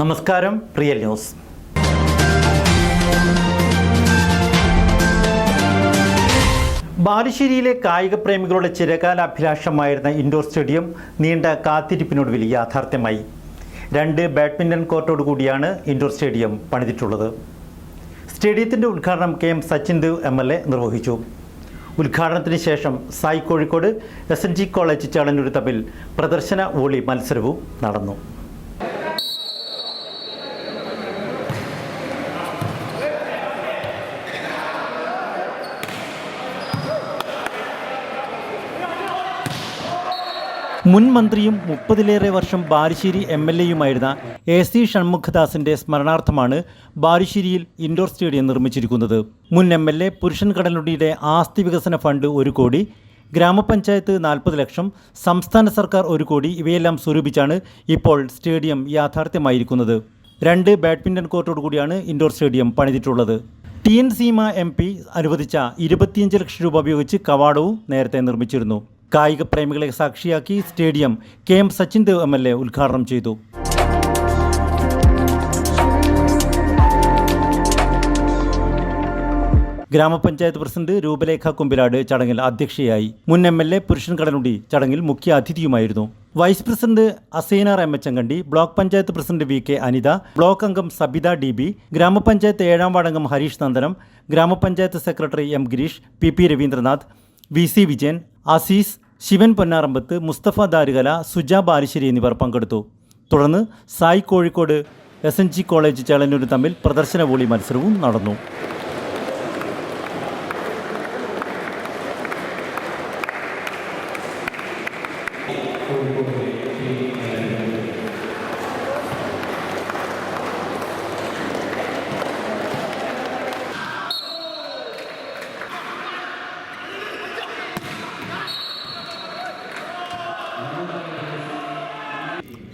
നമസ്കാരം real news. ബാലുശ്ശേരിയിലെ കായിക പ്രേമികളുടെ ചിരകാല അഭിലാഷമായിരുന്ന indoor stadium നീണ്ട കാത്തിരിപ്പിനൊടുവിൽ യാഥാർത്ഥ്യമായി. രണ്ട് ബാഡ്മിന്റൺ കോർട്ടോടുകൂടിയാണ് ഇൻഡോർ സ്റ്റേഡിയം പണിതിട്ടുള്ളത്. സ്റ്റേഡിയത്തിന്റെ ഉദ്ഘാടനം K M Sachin Dev M L A നിർവഹിച്ചു. ഉദ്ഘാടനത്തിന് ശേഷം SAI Kozhikode S N G college ചടഞ്ഞൊരു തമ്മിൽ പ്രദർശന വോളി മത്സരവും നടന്നു. മുൻ മന്ത്രിയും മുപ്പതിലേറെ വർഷം ബാലുശ്ശേരി എം എൽ എയുമായിരുന്ന എ സി ഷൺമുഖദാസിന്റെ സ്മരണാർത്ഥമാണ് ബാലുശ്ശേരിയിൽ ഇൻഡോർ സ്റ്റേഡിയം നിർമ്മിച്ചിരിക്കുന്നത്. മുൻ എം എൽ എ പുരുഷൻ കടലുണ്ടിയുടെ ആസ്തി വികസന ഫണ്ട് ഒരു കോടി ഗ്രാമപഞ്ചായത്ത് നാൽപ്പത് ലക്ഷം സംസ്ഥാന സർക്കാർ ഒരു കോടി ഇവയെല്ലാം സ്വരൂപിച്ചാണ് ഇപ്പോൾ സ്റ്റേഡിയം യാഥാർത്ഥ്യമായിരിക്കുന്നത്. രണ്ട് ബാഡ്മിന്റൺ കോർട്ടോടുകൂടിയാണ് indoor stadium പണിതിട്ടുള്ളത്. T N Seema M P അനുവദിച്ച ഇരുപത്തിയഞ്ച് ലക്ഷം രൂപ ഉപയോഗിച്ച് കവാടവും നേരത്തെ നിർമ്മിച്ചിരുന്നു. കായിക പ്രേമികളെ സാക്ഷിയാക്കി stadium K M Sachin Dev M L A ഉദ്ഘാടനം ചെയ്തു. ഗ്രാമപഞ്ചായത്ത് പ്രസിഡന്റ് രൂപലേഖ കുമ്പിലാട് ചടങ്ങിൽ അധ്യക്ഷയായി. മുൻ എം എൽ എ പുരുഷൻ കടലുണ്ടി ചടങ്ങിൽ മുഖ്യ അതിഥിയുമായിരുന്നു. Vice president Asainar M H Ankandi block panchayat president V K Anitha block അംഗം സബിത ഡി ബി ഗ്രാമപഞ്ചായത്ത് ഏഴാം വാർഡംഗം ഹരീഷ് നന്ദനം ഗ്രാമപഞ്ചായത്ത് secretary M Girish P P Raveendranath V C Vijayan Azeez Sivan Ponnarambath Musthafa Darukala Suja Balussery എന്നിവർ പങ്കെടുത്തു. തുടർന്ന് SAI Kozhikode S N G college Chelannur തമ്മിൽ പ്രദർശന volley മത്സരവും നടന്നു.